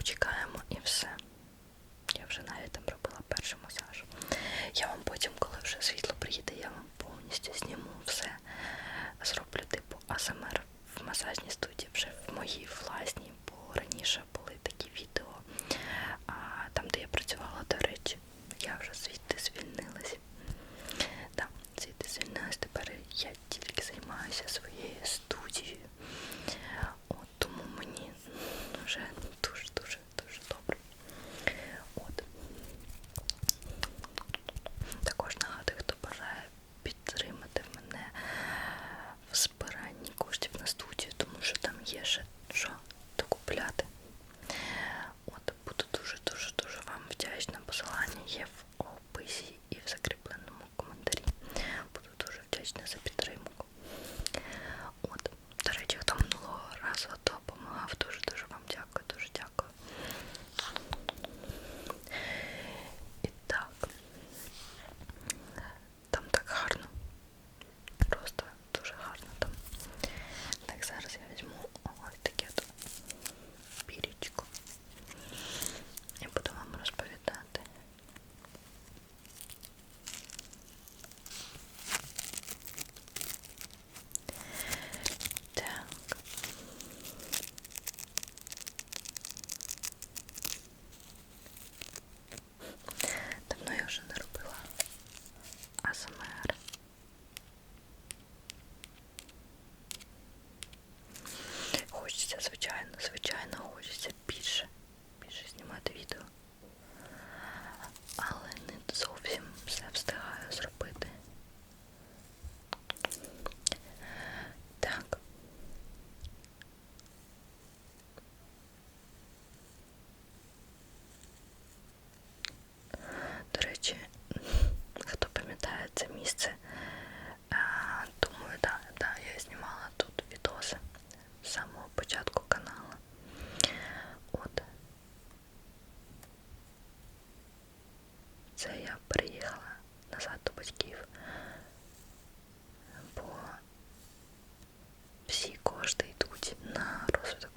почекаємо і все. Я вже навіть там робила перший масаж. Я вам потім, коли вже світло приїде, я вам повністю зніму все. Зроблю типу АСМР в масажній студії вже в моїй власній, бо раніше були такі відео.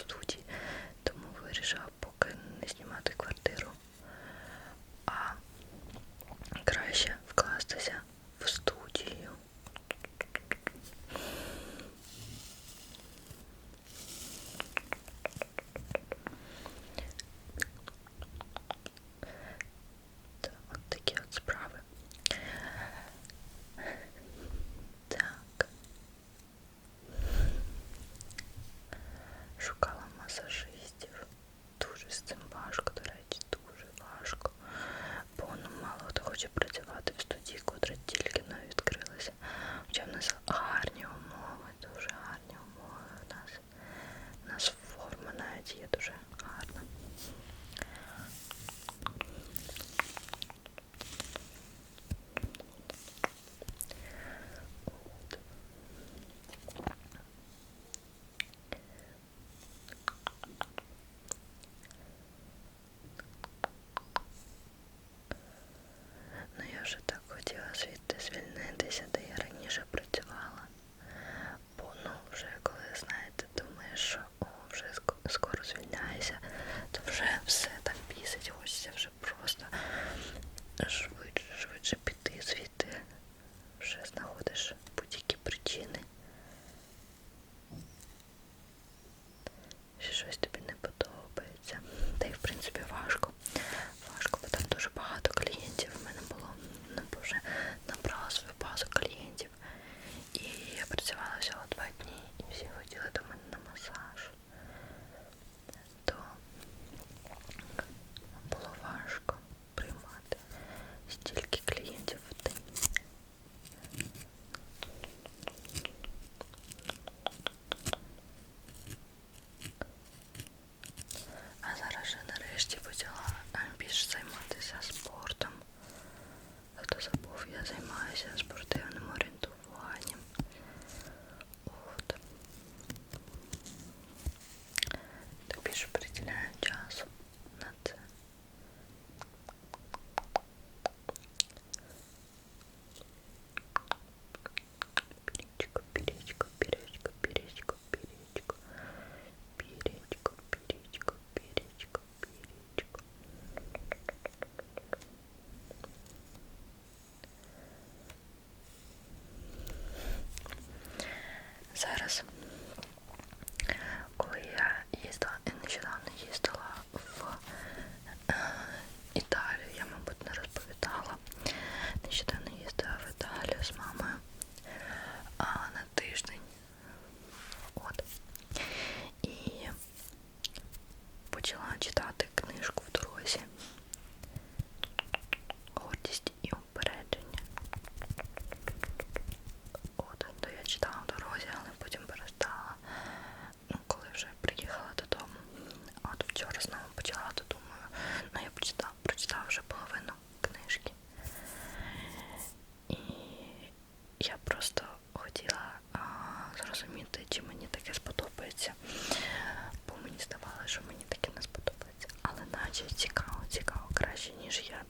студії, тому вирішила подумати, чи мені таке сподобається. Бо мені здавалося, що мені таке не сподобається. Але наче цікаво, цікаво краще, ніж я.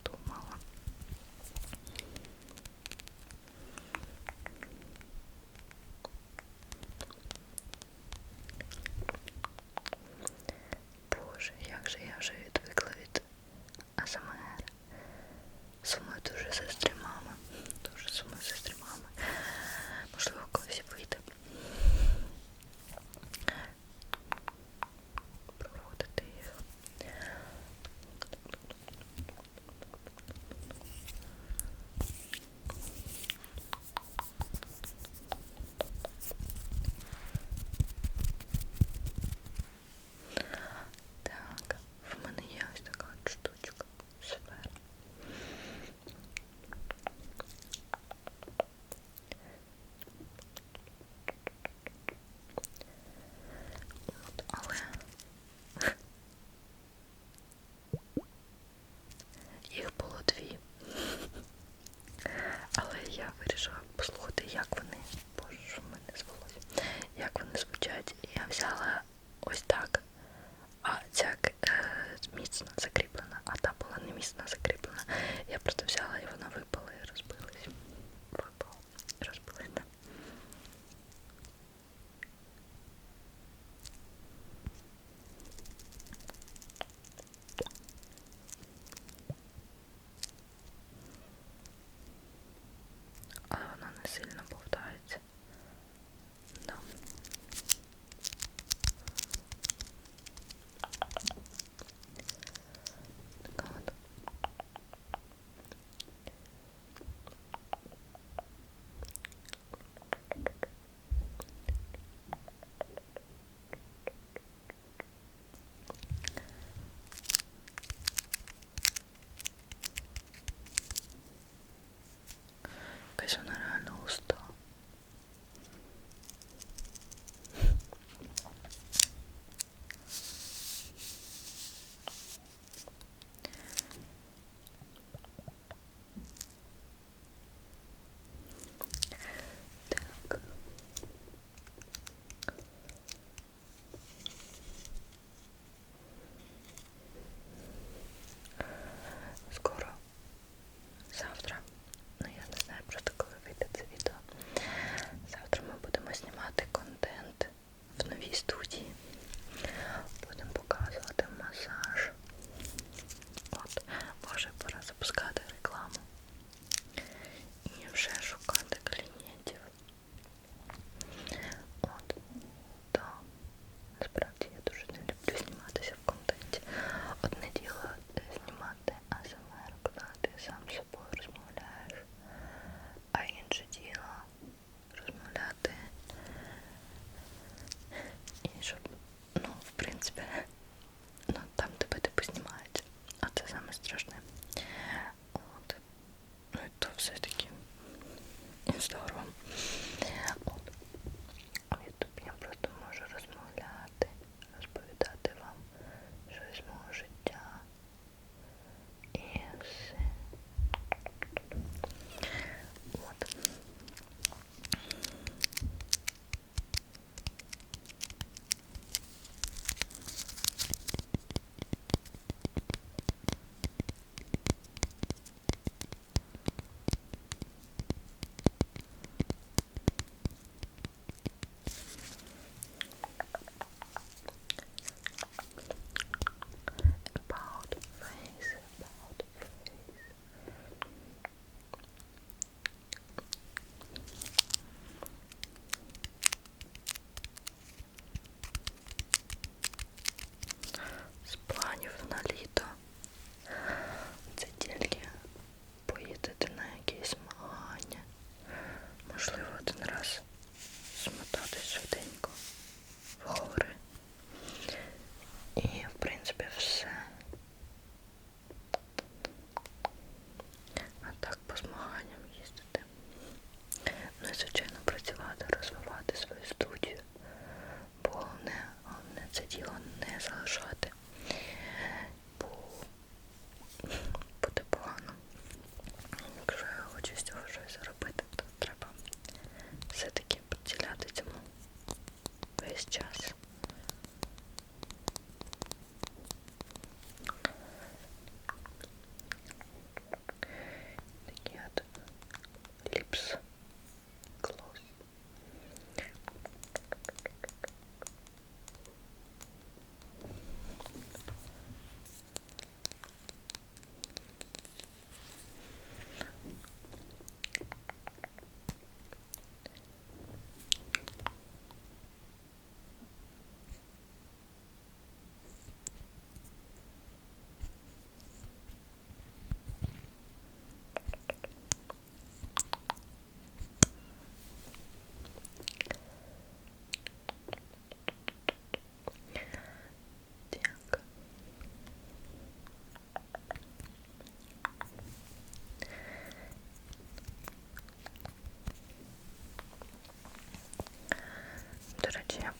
Речі, я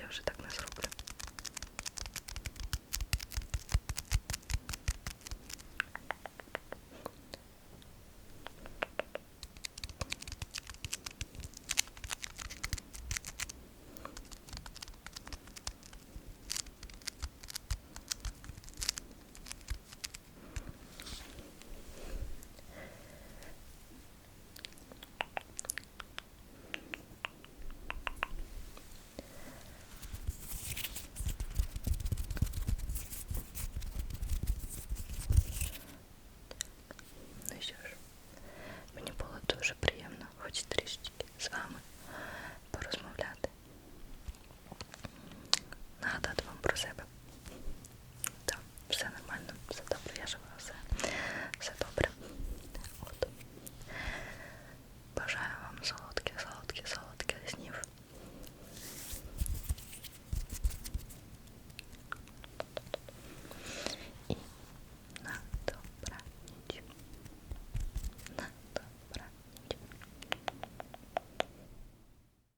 я вже так